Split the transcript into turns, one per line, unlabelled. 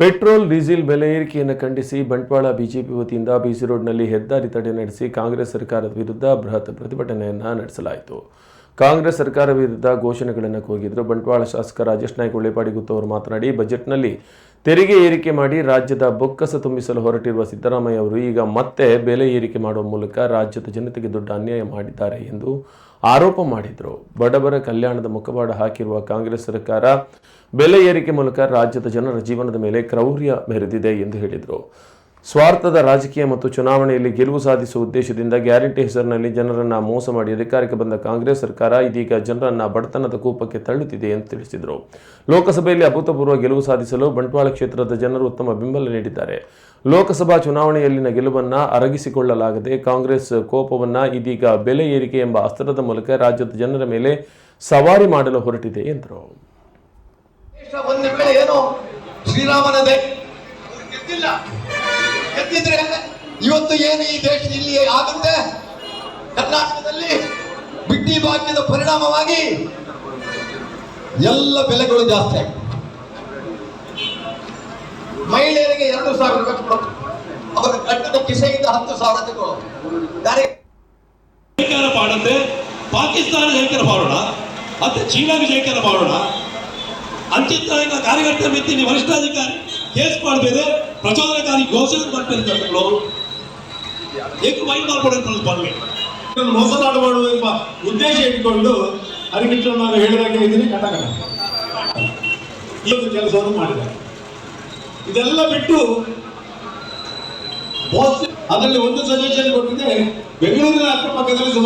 Petrol, diesel ಬೆಲೆ ಏರಿಕೆಯನ್ನು ಖಂಡಿಸಿ ಬಂಟ್ವಾಳ ಬಿಜೆಪಿ ವತಿಯಿಂದ ಬಿಸಿ ರೋಡ್ನಲ್ಲಿ ಹೆದ್ದಾರಿ ತಡೆ ನಡೆಸಿ ಕಾಂಗ್ರೆಸ್ ಸರ್ಕಾರದ ವಿರುದ್ಧ ಬೃಹತ್ ಪ್ರತಿಭಟನೆಯನ್ನು ನಡೆಸಲಾಯಿತು. ಕಾಂಗ್ರೆಸ್ ಸರ್ಕಾರ ವಿರುದ್ಧ ಘೋಷಣೆಗಳನ್ನು ಕೂಗಿದ್ರು ಬಂಟ್ವಾಳ ಶಾಸಕ ರಾಜೇಶ್ ನಾಯ್ಕ ಉಳ್ಳಿಪಾಡಿ ಗುತ್ತವರು ಮಾತನಾಡಿ, ಬಜೆಟ್ನಲ್ಲಿ ತೆರಿಗೆ ಏರಿಕೆ ಮಾಡಿ ರಾಜ್ಯದ ಬೊಕ್ಕಸ ತುಂಬಿಸಲು ಹೊರಟಿರುವ ಸಿದ್ದರಾಮಯ್ಯ ಅವರು ಈಗ ಮತ್ತೆ ಬೆಲೆ ಏರಿಕೆ ಮಾಡುವ ಮೂಲಕ ರಾಜ್ಯದ ಜನತೆಗೆ ದೊಡ್ಡ ಅನ್ಯಾಯ ಮಾಡಿದ್ದಾರೆ ಎಂದು ಆರೋಪ ಮಾಡಿದರು. ಬಡವರ ಕಲ್ಯಾಣದ ಮುಖವಾಡ ಹಾಕಿರುವ ಕಾಂಗ್ರೆಸ್ ಸರ್ಕಾರ ಬೆಲೆ ಏರಿಕೆ ಮೂಲಕ ರಾಜ್ಯದ ಜನರ ಜೀವನದ ಮೇಲೆ ಕ್ರೌರ್ಯ ಮೆರೆದಿದೆ ಎಂದು ಹೇಳಿದರು. ಸ್ವಾರ್ಥದ ರಾಜಕೀಯ ಮತ್ತು ಚುನಾವಣೆಯಲ್ಲಿ ಗೆಲುವು ಸಾಧಿಸುವ ಉದ್ದೇಶದಿಂದ ಗ್ಯಾರಂಟಿ ಹೆಸರಿನಲ್ಲಿ ಜನರನ್ನು ಮೋಸ ಮಾಡಿ ಅಧಿಕಾರಕ್ಕೆ ಬಂದ ಕಾಂಗ್ರೆಸ್ ಸರ್ಕಾರ ಇದೀಗ ಜನರನ್ನು ಬಡತನದ ಕೂಪಕ್ಕೆ ತಳ್ಳುತ್ತಿದೆ ಎಂದು ತಿಳಿಸಿದರು. ಲೋಕಸಭೆಯಲ್ಲಿ ಅಭೂತಪೂರ್ವ ಗೆಲುವು ಸಾಧಿಸಲು ಬಂಟ್ವಾಳ ಕ್ಷೇತ್ರದ ಜನರು ಉತ್ತಮ ಬೆಂಬಲ ನೀಡಿದ್ದಾರೆ. ಲೋಕಸಭಾ ಚುನಾವಣೆಯಲ್ಲಿನ ಗೆಲುವನ್ನು ಅರಗಿಸಿಕೊಳ್ಳಲಾಗದೆ ಕಾಂಗ್ರೆಸ್ ಕೋಪವನ್ನು ಇದೀಗ ಬೆಲೆ ಏರಿಕೆ ಎಂಬ ಅಸ್ತ್ರದ ಮೂಲಕ ರಾಜ್ಯದ ಜನರ ಮೇಲೆ ಸವಾರಿ ಮಾಡಲು ಹೊರಟಿದೆ ಎಂದರು.
ಗೆದ್ದಿದ್ರೆ ಇವತ್ತು ಏನು ಈ ದೇಶ ಇಲ್ಲಿ ಆಗುತ್ತೆ? ಕರ್ನಾಟಕದಲ್ಲಿ ಬಿಟ್ಟಿ ಭಾಗ್ಯದ ಪರಿಣಾಮವಾಗಿ ಎಲ್ಲ ಬೆಲೆಗಳು ಜಾಸ್ತಿ ಆಗಿದೆ ಮಹಿಳೆಯರಿಗೆ ಎರಡು ಸಾವಿರ ರೂಪಾಯಿ ಅವರ ಕಟ್ಟದ ಕಿಸೆಯಿಂದ ಹತ್ತು ಸಾವಿರ ತಗೊಳ್ಳೋದು
ಜಯಕಾರ ಮಾಡಂತೆ ಪಾಕಿಸ್ತಾನ ಜಯಕಾರ ಮಾಡೋಣ ಮತ್ತೆ ಚೀನಾಗೆ ಜಯಕಾರ ಮಾಡೋಣ ಅಂಚಿತ ಕಾರ್ಯಕರ್ತರ ಮೆತ್ತಿ ವರಿಷ್ಠಾಧಿಕಾರಿ. ಕೇಸ್ ಮಾಡಬೇರೆ ಪ್ರಚೋದನಕಾರಿ ಘೋಷಣೆ ಮಾಡ್ಬೇಕು ಏಕೆ ವೈನ್ ಮಾಡ್ಕೊಡೋದು ಬರಲಿ
ಮೋಸದಾಟ ಮಾಡುವುದು ಎಂಬ ಉದ್ದೇಶ ಇಟ್ಕೊಂಡು ಅದಕ್ಕೆ ನಾನು ಹೇಳಿದಾಗೆ ಇದ್ದೀನಿ ಕಟಕಟ ಈ ಕೆಲಸವನ್ನು ಮಾಡಿದ್ದಾರೆ. ಇದೆಲ್ಲ ಬಿಟ್ಟು ಅದರಲ್ಲಿ ಒಂದು ಸಜೆಷನ್ ಕೊಟ್ಟಿದೆ ಬೆಂಗಳೂರಿನ ಅಕ್ಕಪಕ್ಕದಲ್ಲಿ